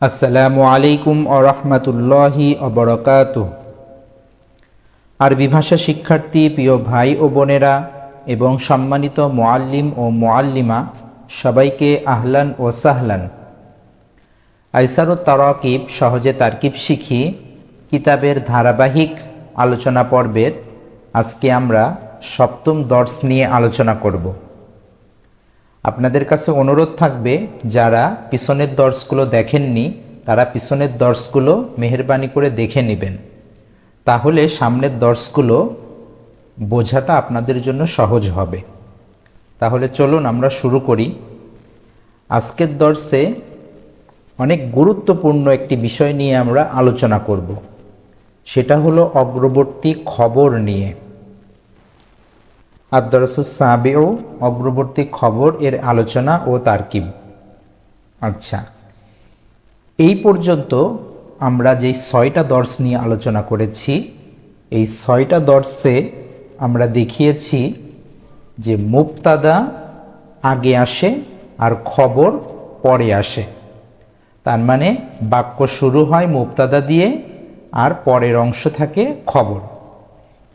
আসসালামু আলাইকুম আরহামতুল্লাহি অবরকাত আরবি ভাষা শিক্ষার্থী, প্রিয় ভাই ও বোনেরা এবং সম্মানিত মোয়াল্লিম ও মোয়াল্লিমা সবাইকে আহলান ও সাহলান। আইসারু তারাকিব সহজে তারকিব শিখি কিতাবের ধারাবাহিক আলোচনা পর্বের আজকে আমরা সপ্তম দর্শ নিয়ে আলোচনা করব। আপনাদের কাছে অনুরোধ থাকবে, যারা পিছনের দর্শগুলো দেখেননি, তারা পিছনের দর্শগুলো মেহরবানি করে দেখে নেবেন। তাহলে সামনের দর্শগুলো বোঝাটা আপনাদের জন্য সহজ হবে। তাহলে চলুন আমরা শুরু করি। আজকের দর্শে অনেক গুরুত্বপূর্ণ একটি বিষয় নিয়ে আমরা আলোচনা করব। সেটা হলো অগ্রবর্তী খবর নিয়ে। আদরসাবেও অগ্রবর্তী খবর, এর আলোচনা ও তারকিব। আচ্ছা এই পর্যন্ত আমরা যেই ছয়টা দর্শ নিয়ে আলোচনা করেছি, এই ছয়টা দর্শে আমরা দেখিয়েছি যে মুক্তাদা আগে আসে আর খবর পরে আসে। তার মানে বাক্য শুরু হয় মুক্তাদা দিয়ে আর পরের অংশ থাকে খবর।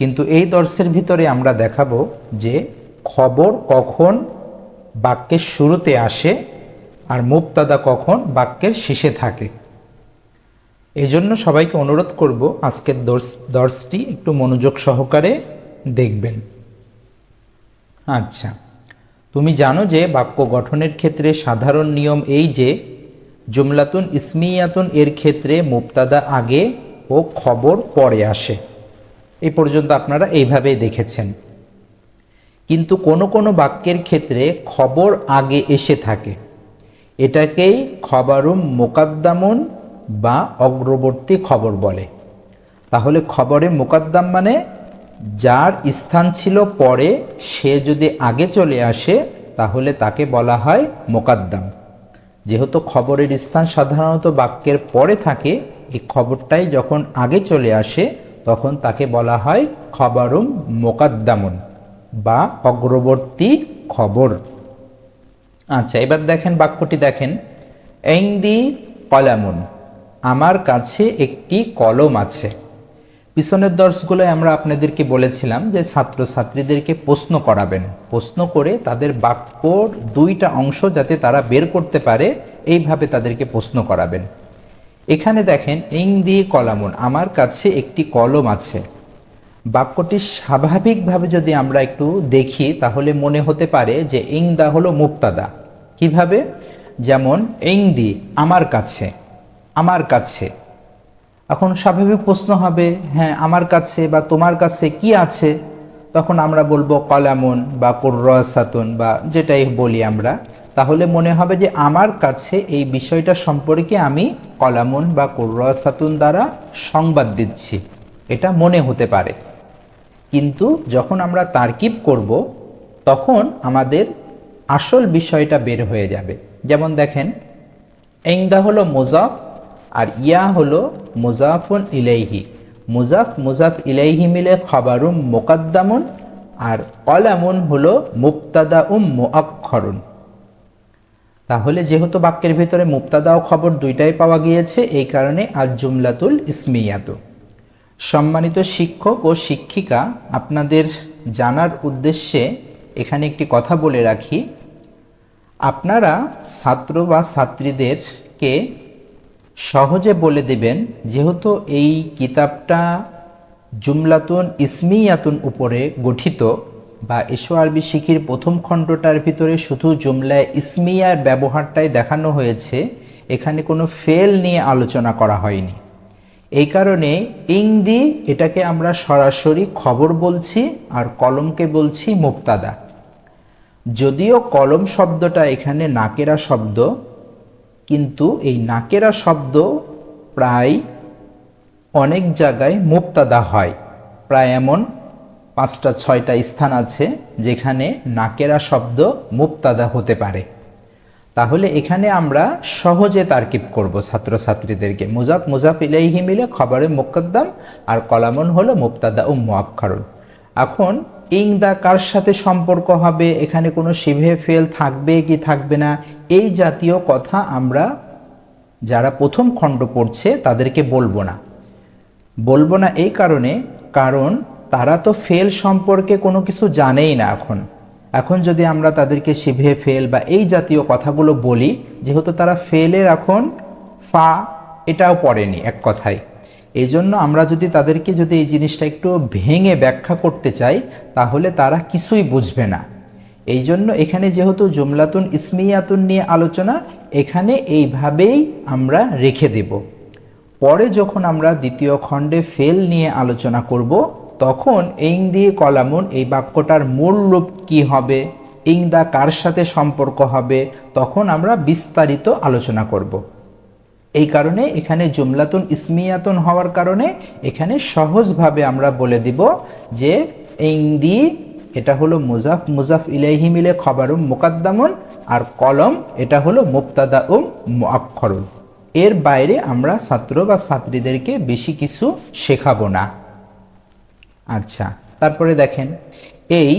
কিন্তু এই দর্শের ভিতরে আমরা দেখাবো যে খবর কখন বাক্যের শুরুতে আসে আর মুক্তাদা কখন বাক্যের শেষে থাকে। এই জন্য সবাইকে অনুরোধ করব আজকের দর্শ, দর্শটি একটু মনোযোগ সহকারে দেখবেন। আচ্ছা তুমি জানো যে বাক্য গঠনের ক্ষেত্রে সাধারণ নিয়ম এই যে, জুমলাতুন ইসমিয়াতুন এর ক্ষেত্রে মুক্তাদা আগে ও খবর পরে আসে। এই পর্যন্ত আপনারা এইভাবেই দেখেছেন। কিন্তু কোনো কোনো বাক্যের ক্ষেত্রে খবর আগে এসে থাকে। এটাকেই খবরুম মোকাদ্দামুন বা অগ্রবর্তী খবর বলে। তাহলে খবরে মোকাদ্দাম মানে যার স্থান ছিল পরে সে যদি আগে চলে আসে, তাহলে তাকে বলা হয় মোকাদ্দাম। যেহেতু খবরের স্থান সাধারণত বাক্যের পরে থাকে, এই খবরটাই যখন আগে চলে আসে তখন তাকে বলা হয় খবরুম মোকাদ্দামুন বা অগ্রবর্তী খবর। আচ্ছা এবার দেখেন, বাক্যটি দেখেন। এংদি কলামুন, আমার কাছে একটি কলম আছে। পিছনের দর্শগুলোয় আমরা আপনাদেরকে বলেছিলাম যে ছাত্রছাত্রীদেরকে প্রশ্ন করাবেন। প্রশ্ন করে তাদের বাক্যর দুইটা অংশ যাতে তারা বের করতে পারে, এইভাবে তাদেরকে প্রশ্ন করাবেন। এখানে দেখেন, ইং দিয়ে কলামুন, আমার কাছে একটি কলম আছে। বাক্যটি স্বাভাবিকভাবে যদি আমরা একটু দেখি, তাহলে মনে হতে পারে যে, ইং দা হলো মুক্তাদা। কীভাবে? যেমন, ইং দি, আমার কাছে আমার কাছে। এখন স্বাভাবিক প্রশ্ন হবে হ্যাঁ আমার কাছে বা তোমার কাছে কি আছে? তখন আমরা বলব কলামুন বা কুর্রাসাতুন বা যেটাই বলি আমরা, তাহলে মনে হবে যে আমার কাছে এই বিষয়টা সম্পর্কে আমি কলামুন বা কুর্রাসাতুন দ্বারা সংবাদ দিচ্ছি। এটা মনে হতে পারে। কিন্তু যখন আমরা তারকিব করব, তখন আমাদের আসল বিষয়টা বের হয়ে যাবে। যেমন দেখেন এংদা হলো মোজাফ আর ইয়া হলো মুজাফুন ইলাইহি। মুজাফ মুজাফ ইলাইহি মিলে খবরুম মোকাদ্দামুন, আর কলামুন হলো মুক্তাদা উম মুআক্ষরুন তাহলে যেহেতু বাক্যের ভিতরে মুক্তাদা ও খবর দুইটাই পাওয়া গিয়েছে, এই কারণে আজ জুমলাতুল ইসমিয়াত। সম্মানিত শিক্ষক ও শিক্ষিকা, আপনাদের জানার উদ্দেশ্যে এখানে একটি কথা বলে রাখি। আপনারা ছাত্র বা ছাত্রীদেরকে সহজে বলে দেবেন, যেহেতু এই কিতাবটা জুমলাতুন ইসমিয়াতুন উপরে গঠিত বা এসো আরবি শিখির প্রথম খণ্ডটার ভিতরে শুধু জুমলায় ইসমিয়ার ব্যবহারটাই দেখানো হয়েছে, এখানে কোনো ফেল নিয়ে আলোচনা করা হয়নি। এই কারণে ইংদি এটাকে আমরা সরাসরি খবর বলছি আর কলমকে বলছি মুক্তাদা। যদিও কলম শব্দটা এখানে নাকেরা শব্দ কিন্তু এই নাকেরা শব্দ প্রায় অনেক জায়গায় মুক্তাদা হয়। প্রায় এমন পাঁচটা, ছয়টা স্থান আছে যেখানে নাকেরা শব্দ মুক্তাদা হতে পারে। তাহলে এখানে আমরা সহজে তারকিব করব ছাত্রছাত্রীদেরকে। মুজাফ মুজাফ ইলাইহি মিলে খবরে মোকদ্দম আর কলামন হলো মুক্তাদা ও মোয়াক্ষরুন এখন ইং দা কার সাথে সম্পর্ক হবে? এখানে কোনো শিভে ফেল থাকবে কি থাকবে না? এই জাতীয় কথা আমরা যারা প্রথম খণ্ড পড়ছে তাদেরকে বলব না। বলব না এই কারণে, কারণ তারা তো ফেল সম্পর্কে কোনো কিছু জানেই না এখন। এখন যদি আমরা তাদেরকে শিভে ফেল বা এই জাতীয় কথাগুলো বলি, যেহেতু তারা ফেলের এখন ফা এটাও পড়েনি এক কথায়। এই জন্য আমরা যদি তাদেরকে যদি এই জিনিসটা একটু ভেঙে ব্যাখ্যা করতে চাই, তাহলে তারা কিছুই বুঝবে না। এই জন্য এখানে যেহেতু জুমলাতুন ইসমিয়াতুন নিয়ে আলোচনা, এখানে এইভাবেই আমরা রেখে দেব। পরে যখন আমরা দ্বিতীয় খণ্ডে ফেল নিয়ে আলোচনা করব, তখন ইং দিয়ে কলামুন এই বাক্যটার মূল রূপ কী হবে, ইং দা কার সাথে সম্পর্ক হবে, তখন আমরা বিস্তারিত আলোচনা করব। এই কারণে এখানে জুমলাতুন ইসমিয়াতুন হওয়ার কারণে এখানে সহজভাবে আমরা বলে দিব যে ইং দি এটা হলো মুজাফ মুজাফ ইলাইহি মিলে খবরুম মুকাদ্দামুন, আর কলম, এটা হলো মুক্তাদা উম মুআক্ষরুন এর বাইরে আমরা ছাত্র বা ছাত্রীদেরকে বেশি কিছু শেখাবো না। আচ্ছা তারপরে দেখেন, এই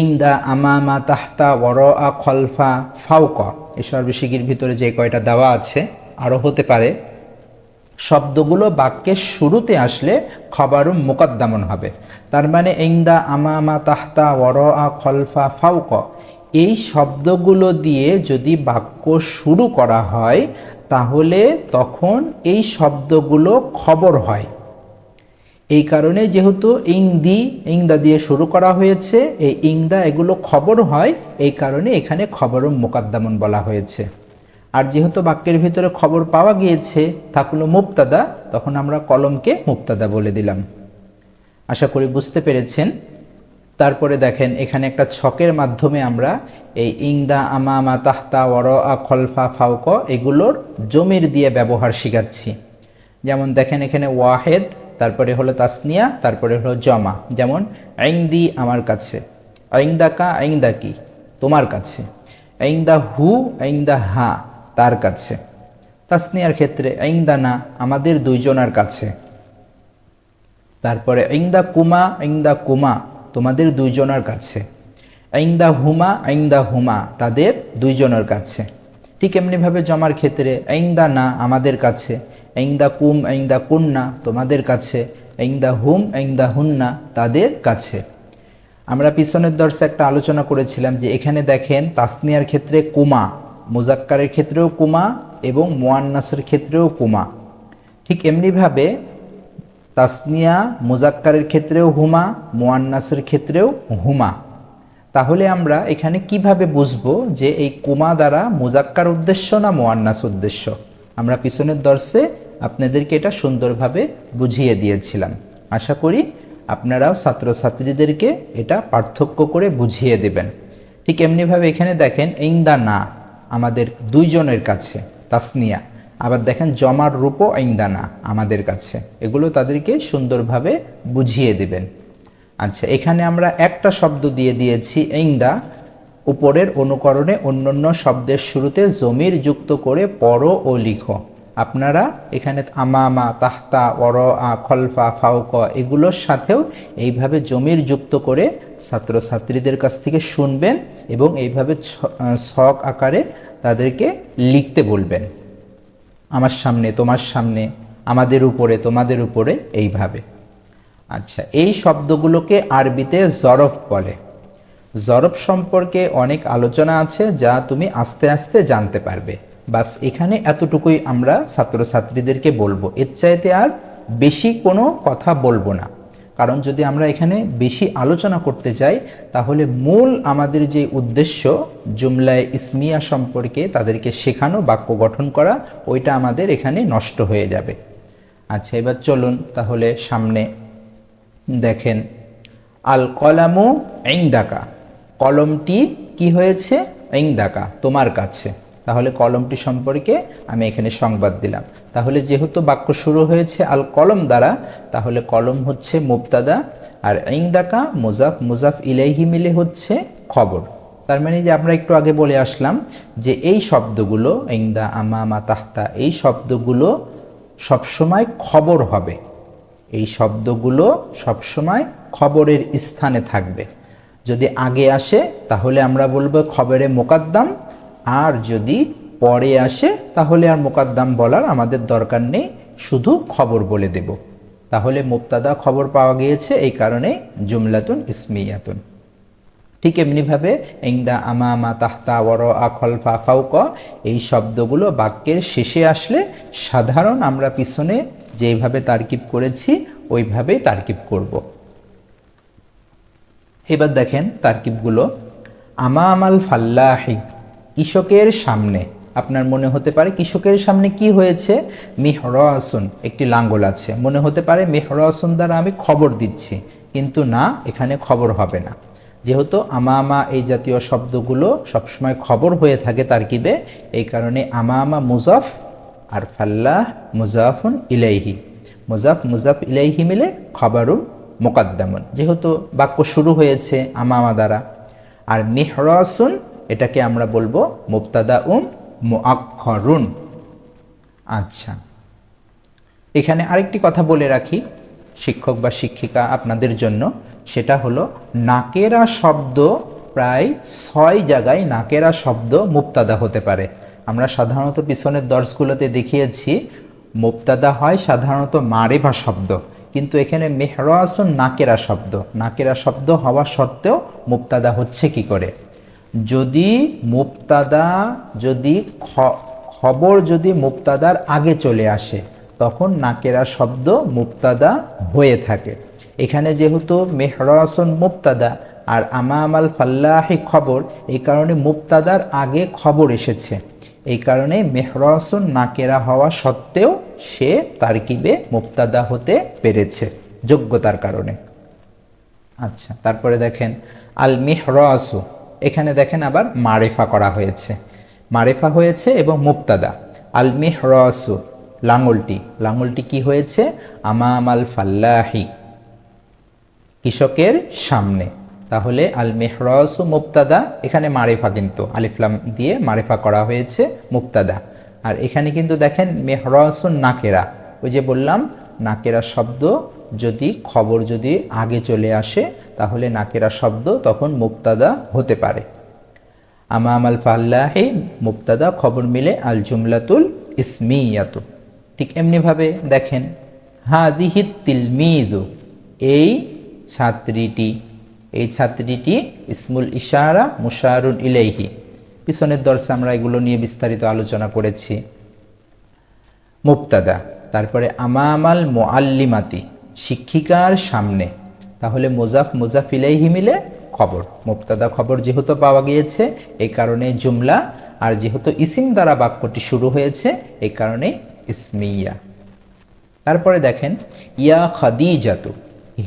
ইংদা আমামা তাহতা ওর খলফা ফাউক এই সর্বশিগির ভিতরে যে কয়টা দেওয়া আছে আরও হতে পারে। শব্দগুলো বাক্যের শুরুতে আসলে খবরুম মোকদ্দামন হবে। তার মানে ইংদা আমামা তাহতা ওর আ খলফা ফাউক এই শব্দগুলো দিয়ে যদি বাক্য শুরু করা হয়, তাহলে তখন এই শব্দগুলো খবর হয়। এই কারণে যেহেতু ইংদি, ইংদা দিয়ে শুরু করা হয়েছে, এই ইংদা এগুলো খবর হয়, এই কারণে এখানে খবর মোকাদ্দামন বলা হয়েছে। আর যেহেতু বাক্যের ভিতরে খবর পাওয়া গিয়েছে, থাকল মুক্তাদা তখন আমরা কলমকে মুক্তাদা বলে দিলাম। আশা করি বুঝতে পেরেছেন। তারপরে দেখেন, এখানে একটা ছকের মাধ্যমে আমরা এই ইংদা আমা আমা তাহতা ওর আ খলফা ফাউক এগুলোর জমির দিয়ে ব্যবহার শিখাচ্ছি। যেমন দেখেন, এখানে ওয়াহেদ, তারপরে হলো তাসনিয়া, তারপরে হলো জমা। যেমন আইংদি আমার কাছে আইংদা কা আইংদা কি তোমার কাছে। আইংদা হু আইংদা হা তার কাছে। তাসনিয়ার ক্ষেত্রে আইংদা না আমাদের দুইজনার কাছে। তারপরে আইংদা কুমা আইংদা কুমা তোমাদের দুইজনার কাছে। আইংদা হুমা আইংদা হুমা তাদের দুইজনের কাছে। ঠিক এমনিভাবে জমার ক্ষেত্রে আইংদা না আমাদের কাছে আইংদা কুম আইংদা কুন্না তোমাদের কাছে আইংদা হুম আইংদা হুন্না তাদের কাছে। আমরা পিছনের দর্শে একটা আলোচনা করেছিলাম যে এখানে দেখেন তাসনিয়ার ক্ষেত্রে কুমা। মুজাক্কারের ক্ষেত্রেও কুমা এবং মোয়ান্নাসের ক্ষেত্রেও কুমা। ঠিক এমনিভাবে তাসনিয়া মুজাক্কারের ক্ষেত্রেও হুমা, মোয়ান্নাসের ক্ষেত্রেও হুমা। তাহলে আমরা এখানে কীভাবে বুঝব যে এই কুমা দ্বারা মুজাক্কার উদ্দেশ্য না মোয়ান্নাস উদ্দেশ্য? আমরা পিছনের দর্শে আপনাদেরকে এটা সুন্দরভাবে বুঝিয়ে দিয়েছিলাম। আশা করি আপনারাও ছাত্রছাত্রীদেরকে এটা পার্থক্য করে বুঝিয়ে দেবেন। ঠিক এমনিভাবে এখানে দেখেন ইংদা না আমাদের দুইজনের কাছে, তাসনিয়া। আবার দেখেন, জমার রূপও ইংদানা আমাদের কাছে। এগুলো তাদেরকে সুন্দরভাবে বুঝিয়ে দেবেন। আচ্ছা এখানে আমরা একটা শব্দ দিয়ে দিয়েছি ইংদা উপরের অনুকরণে অন্যান্য শব্দের শুরুতে জমির যুক্ত করে পড়ো ও লিখো। আপনারা এখানে আমামা, তাহতা অর আ খলফা ফাউক এগুলোর সাথেও এইভাবে জমির যুক্ত করে ছাত্রছাত্রীদের কাছ থেকে শুনবেন এবং এইভাবে ছক আকারে তাদেরকে লিখতে বলবেন। আমার সামনে, তোমার সামনে, আমাদের উপরে, তোমাদের উপরে, এইভাবে। আচ্ছা এই শব্দগুলোকে আরবিতে জরফ বলে। জরফ সম্পর্কে অনেক আলোচনা আছে যা তুমি আস্তে আস্তে জানতে পারবে। বাস, এখানে এতটুকুই আমরা ছাত্রছাত্রীদেরকে বলব। এর চাইতে আর বেশি কোনো কথা বলব না। কারণ যদি আমরা এখানে বেশি আলোচনা করতে চাই তাহলে মূল আমাদের যে উদ্দেশ্য জুমলায় ইসমিয়া সম্পর্কে তাদেরকে শেখানো, বাক্য গঠন করা, ওইটা আমাদের এখানে নষ্ট হয়ে যাবে। আচ্ছা এবার চলুন তাহলে সামনে দেখেন। আল কলামু ইংদাকা কলমটি কি হয়েছে? ইংদাকা তোমার কাছে। তাহলে কলমটি সম্পর্কে আমি এখানে সংবাদ দিলাম। তাহলে যেহেতু বাক্য শুরু হয়েছে আল কলম দ্বারা, তাহলে কলম হচ্ছে মুক্তাদা আর ইংদাকা মুজাফ মুজাফ ইলাইহি মিলে হচ্ছে খবর। তার মানে যে আমরা একটু আগে বলে আসলাম যে এই শব্দগুলো ইংদা আমা, মা, তাহতা, এই শব্দগুলো সবসময় খবর হবে। এই শব্দগুলো সবসময় খবরের স্থানে থাকবে। যদি আগে আসে, তাহলে আমরা বলব খবরে মোকাদ্দাম আর যদি পরে আসে, তাহলে আর মোকাদ্দাম বলার আমাদের দরকার নেই, শুধু খবর বলে দেব। তাহলে মুক্তাদা খবর পাওয়া গিয়েছে, এই কারণে জুমলাতুন ইসমিয়াতুন। ঠিক এমনিভাবে, ইংদা আমা আমা তাহতা ওর আখলফা ফাউক এই শব্দগুলো বাক্যের শেষে আসলে সাধারণ আমরা পিছনে যেভাবে তারকিব করেছি, ওইভাবেই তারকিব করব। এবার দেখেন তারকিবগুলো আমা আমাল ফাল্লাহি কৃষকের সামনে, আপনার মনে হতে পারে, কৃষকের সামনে কি হয়েছে? মিহরাসুন, একটি লাঙ্গল আছে। মনে হতে পারে মিহরাসুন দ্বারা আমি খবর দিচ্ছি, কিন্তু না, এখানে খবর হবে না। যেহেতু আমা আমা এই জাতীয় শব্দগুলো সবসময় খবর হয়ে থাকে তারকিবে, এই কারণে আমা আমা মুজাফ, আর ফাল্লাহ মুজাফুন ইলাইহি। মুজাফ মুজাফ ইলাইহি মিলে খবরুম মোকাদ্দামন। যেহেতু বাক্য শুরু হয়েছে আমামা দ্বারা। আর মিহরাসুন এটাকে আমরা বলব মুবতাদা উম মুআক্ষরুন আচ্ছা। এখানে আরেকটি কথা বলে রাখি, শিক্ষক বা শিক্ষিকা আপনাদের জন্য। সেটা হলো, নাকেরা শব্দ প্রায় ছয় জায়গায় নাকেরা শব্দ মুক্তাদা হতে পারে। আমরা সাধারণত পিছনের দর্শগুলোতে দেখিয়েছি মুক্তাদা হয় সাধারণত মারেভা শব্দ। কিন্তু এখানে মেহরাসুন নাকেরা শব্দ। নাকেরা শব্দ হওয়া সত্ত্বেও মুক্তাদা হচ্ছে কি করে? যদি মুক্তাদা যদি খবর যদি মুক্তাদার আগে চলে আসে, তখন নাকেরা শব্দ মুক্তাদা হয়ে থাকে। এখানে যেহেতু মেহরাসন মুক্তাদা আর আমামাল ফাল্লাহি খবর, এই কারণে মুক্তাদার আগে খবর এসেছে। এই কারণে মেহরাসুন নাকেরা হওয়া সত্ত্বেও সে তারকিবে মুক্তাদা হতে পেরেছে, যোগ্যতার কারণে। আচ্ছা তারপরে দেখেন, আল মিহরাসু। এখানে দেখেন আবার মারেফা করা হয়েছে। মারেফা হয়েছে এবং মুক্তাদা আল মিহরাসু লাঙ্গলটি লাঙ্গলটি কি হয়েছে? আমাম আল ফাল্লাহি কৃষকের সামনে। তাহলে আল মেহরাসু মুক্তাদা এখানে মারেফা কিন্তু আলিফলাম দিয়ে মারেফা করা হয়েছে মুক্তাদা আর এখানে কিন্তু দেখেন মেহরাসুন নাকেরা। ওই যে বললাম, নাকেরা শব্দ যদি খবর যদি আগে চলে আসে, তাহলে নাকেরা শব্দ তখন মুক্তাদা হতে পারে। আমাম আল ফাল্লাহি মুক্তাদা খবর মিলে আল জুমলাতুল ইসমিয়াতু। ঠিক এমনিভাবে দেখেন হাজিহিত তিলমিজু এই ছাত্রীটি এই ছাত্রীটি ইসমুল ইশারা মুশারুন ইলাইহি। পিছনের দর্শে আমরা এগুলো নিয়ে বিস্তারিত আলোচনা করেছি। মুক্তাদা তারপরে আমামাল মোয়াল্লিমাতি শিক্ষিকার সামনে। তাহলে মোজাফ মোজাফ ইলাইহি মিলে খবর। মুক্তাদা খবর যেহেতু পাওয়া গিয়েছে, এই কারণে জুমলা। আর যেহেতু ইসিম দ্বারা বাক্যটি শুরু হয়েছে, এই কারণে ইসমিয়া। তারপরে দেখেন, ইয়া খাদিজাতু।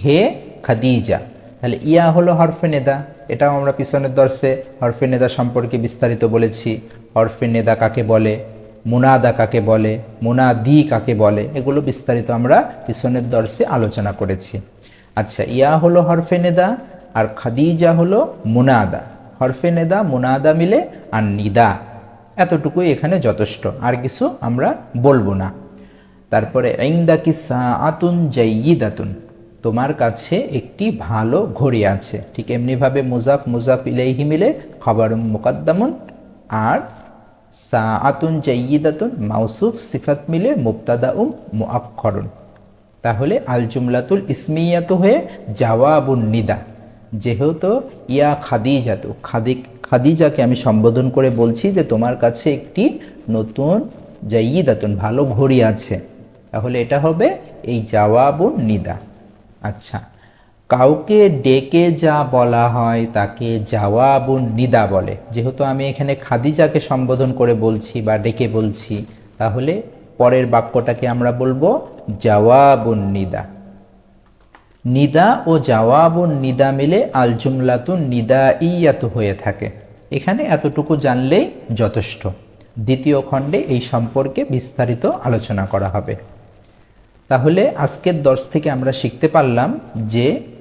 হে খাদিজা। তাহলে ইয়া হলো হরফে নেদা। এটাও আমরা পিছনের দর্শে হরফে নেদা সম্পর্কে বিস্তারিত বলেছি। হরফে নেদা কাকে বলে? মুনাদা কাকে বলে মুনাদি কাকে বলে, এগুলো বিস্তারিত আমরা পিছনের দর্শে আলোচনা করেছি। আচ্ছা ইয়া হলো হরফে নেদা আর খাদিজা হলো মুনাদা হরফে নেদা মুনাদা মিলে আর নিদা। এতটুকুই এখানে যথেষ্ট, আর কিছু আমরা বলব না। তারপরে ইংদাকি আতুন জাইয়িদাতুন। তোমার কাছে একটি ভালো ঘড়ি আছে। ঠিক এমনিভাবে মুজাফ মুজাফ ইলাইহি মিলে খবর মুকদ্দামুন। আর সা আতুন জাইয়িদাতুন মাউসুফ সিফাত মিলে মুক্তাদা উম মুআক্ষরুন তাহলে আল জুমলাতুল ইসমিয়াত হয়ে জাওয়াবুন নিদা। যেহেতু ইয়া খাদিজাতু খাদি খাদিজাকে আমি সম্বোধন করে বলছি যে তোমার কাছে একটি নতুন জাইয়িদাতুন, ভালো ঘড়ি আছে। তাহলে এটা হবে এই জাওয়াবুন নিদা। আচ্ছা কাউকে ডেকে যা বলা হয় তাকে জাওয়াবুন নিদা বলে। যেহেতু আমি এখানে খাদিজাকে সম্বোধন করে বলছি বা ডেকে বলছি, তাহলে পরের বাক্যটাকে আমরা বলব জাওয়াবুন নিদা। নিদা ও জাওয়াবুন নিদা মিলে আল জুমলাতুন নিদা ইয়াত হয়ে থাকে। এখানে এতটুকু জানলেই যথেষ্ট। দ্বিতীয় খণ্ডে এই সম্পর্কে বিস্তারিত আলোচনা করা হবে। তাহলে আজকের দর্শ থেকে আমরা শিখতে পারলাম যে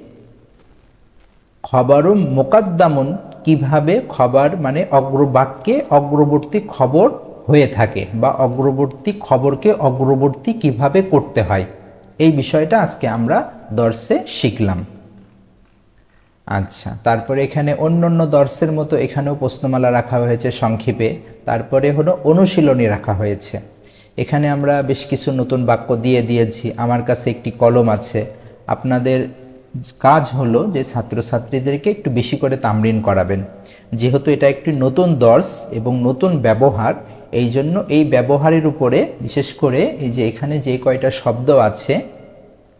খবরুম মোকাদ্দামুন, কীভাবে খবর মানে অগ্রবাক্যে অগ্রবর্তী খবর হয়ে থাকে বা অগ্রবর্তী খবরকে অগ্রবর্তী কীভাবে করতে হয়। এই বিষয়টা আজকে আমরা দর্শে শিখলাম। আচ্ছা তারপরে এখানে অন্য অন্য দর্শের মতো এখানেও প্রশ্নমালা রাখা হয়েছে সংক্ষেপে, তারপরে হলো অনুশীলনী রাখা হয়েছে। এখানে আমরা বেশ কিছু নতুন বাক্য দিয়ে দিয়েছি। আমার কাছে একটি কলম আছে। আপনাদের কাজ হলো যে ছাত্রছাত্রীদেরকে একটু বেশি করে তামরিন করাবেন। যেহেতু এটা একটি নতুন দর্শ এবং নতুন ব্যবহার, এই জন্য এই ব্যবহারের উপরে বিশেষ করে এই যে এখানে যে কয়টা শব্দ আছে,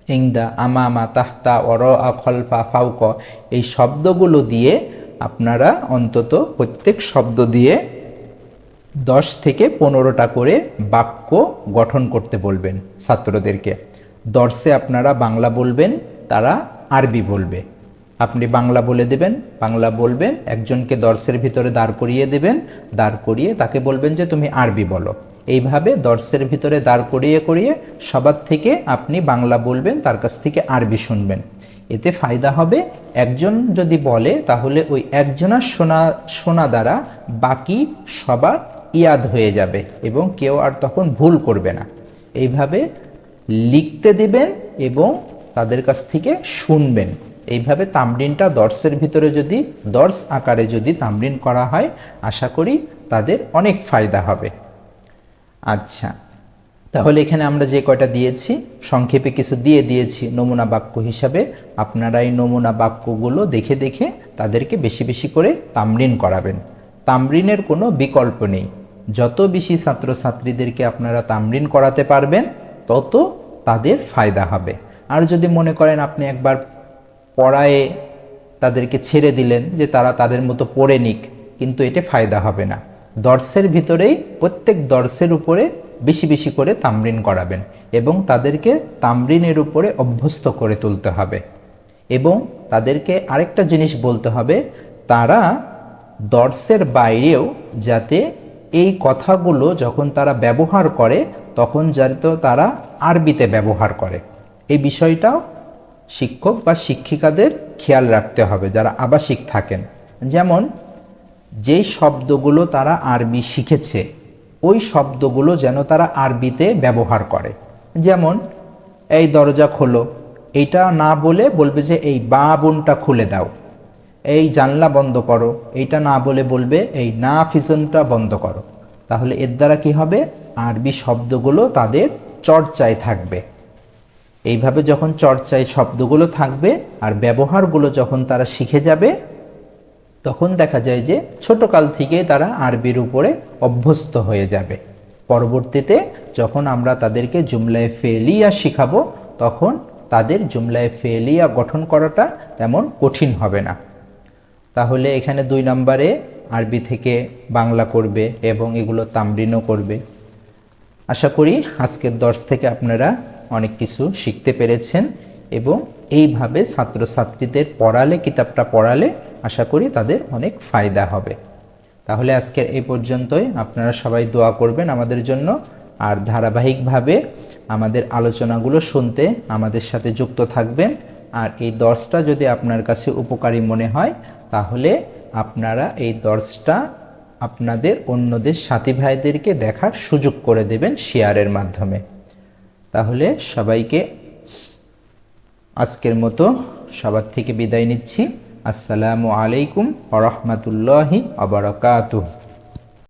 ইংদা আমামা তাহতা, অর খলফা ফাউক এই শব্দগুলো দিয়ে আপনারা অন্তত প্রত্যেক শব্দ দিয়ে দশ থেকে পনেরোটা করে বাক্য গঠন করতে বলবেন ছাত্রদেরকে। দর্শে আপনারা বাংলা বলবেন, তারা আরবি বলবে। আপনি বাংলা বলে দেবেন, বাংলা বলবেন, একজনকে দর্শের ভিতরে দাঁড় করিয়ে দেবেন, দাঁড় করিয়ে তাকে বলবেন যে তুমি আরবি বলো। এইভাবে দর্শের ভিতরে দাঁড় করিয়ে করিয়ে সবার থেকে আপনি বাংলা বলবেন, তার কাছ থেকে আরবি শুনবেন। এতে ফায়দা হবে, একজন যদি বলে তাহলে ওই একজনার শোনা শোনা দ্বারা বাকি সবার ইয়াদ হয়ে যাবে এবং কেউ আর তখন ভুল করবে না। এইভাবে লিখতে দেবেন এবং তাদের কাছ থেকে শুনবেন। এইভাবে তামরিনটা দর্শের ভিতরে যদি, দর্শ আকারে যদি তামরিন করা হয়, আশা করি তাদের অনেক ফায়দা হবে। আচ্ছা তাহলে এখানে আমরা যে কয়টা দিয়েছি, সংক্ষেপে কিছু দিয়ে দিয়েছি নমুনা বাক্য হিসাবে। আপনারা এই নমুনা বাক্যগুলো দেখে দেখে তাদেরকে বেশি বেশি করে তামরিন করাবেন। তামরিনের কোনো বিকল্প নেই। যত বেশি ছাত্রছাত্রীদেরকে আপনারা তামরিন করাতে পারবেন, তত তাদের ফায়দা হবে। আর যদি মনে করেন আপনি একবার পড়ায়ে তাদেরকে ছেড়ে দিলেন যে তারা তাদের মতো পড়ে নিক, কিন্তু এতে ফায়দা হবে না। দর্শের ভিতরেই প্রত্যেক দর্শের উপরে বেশি বেশি করে তামরিন করাবেন এবং তাদেরকে তামরিনের উপরে অভ্যস্ত করে তুলতে হবে। এবং তাদেরকে আরেকটা জিনিস বলতে হবে, তারা দর্শের বাইরেও যাতে এই কথাগুলো যখন তারা ব্যবহার করে, তখন যাতে তারা আরবিতে ব্যবহার করে। এই বিষয়টাও শিক্ষক বা শিক্ষিকাদের খেয়াল রাখতে হবে যারা আবাসিক থাকেন। যেমন যেই শব্দগুলো তারা আরবি শিখেছে, ওই শব্দগুলো যেন তারা আরবিতে ব্যবহার করে। যেমন, এই দরজা খোলো। এইটা না বলে বলবে যে, এই বা বোনটা খুলে দাও। এই জানলা বন্ধ করো। এইটা না বলে বলবে, এই না ফিজনটা বন্ধ করো। তাহলে এর দ্বারা কি হবে? আরবি শব্দগুলো তাদের চর্চায় থাকবে। এইভাবে যখন চর্চায় শব্দগুলো থাকবে আর ব্যবহারগুলো যখন তারা শিখে যাবে, তখন দেখা যায় যে ছোটকাল থেকে তারা আরবির উপরে অভ্যস্ত হয়ে যাবে। পরবর্তীতে যখন আমরা তাদেরকে জুমলায় ফেলিয়া শিখাবো, তখন তাদের জুমলায় ফেলিয়া গঠন করাটা তেমন কঠিন হবে না। তাহলে এখানে দুই নম্বরে আরবি থেকে বাংলা করবে এবং এগুলো তামরিনও করবে। আশা করি আজকের দর্শ থেকে আপনারা অনেক কিছু শিখতে পেরেছেন এবং এইভাবে ছাত্রছাত্রীদের পড়ালে, কিতাবটা পড়ালে আশা করি তাদের অনেক ফায়দা হবে। তাহলে আজকের এই পর্যন্তই। আপনারা সবাই দোয়া করবেন আমাদের জন্য। আর ধারাবাহিকভাবে আমাদের আলোচনাগুলো শুনতে আমাদের সাথে যুক্ত থাকবেন। আর এই দর্শটা যদি আপনার কাছে উপকারী মনে হয়, তাহলে আপনারা এই দর্শটা আপনাদের অন্যদের সাথী ভাইদেরকে দেখার সুযোগ করে দেবেন শেয়ারের মাধ্যমে। তাহলে সবাইকে আজকের মতো সবার থেকে বিদায় নিচ্ছি। আসসালামু আলাইকুম আ রহমতুল্লাহি আবরকাতুহ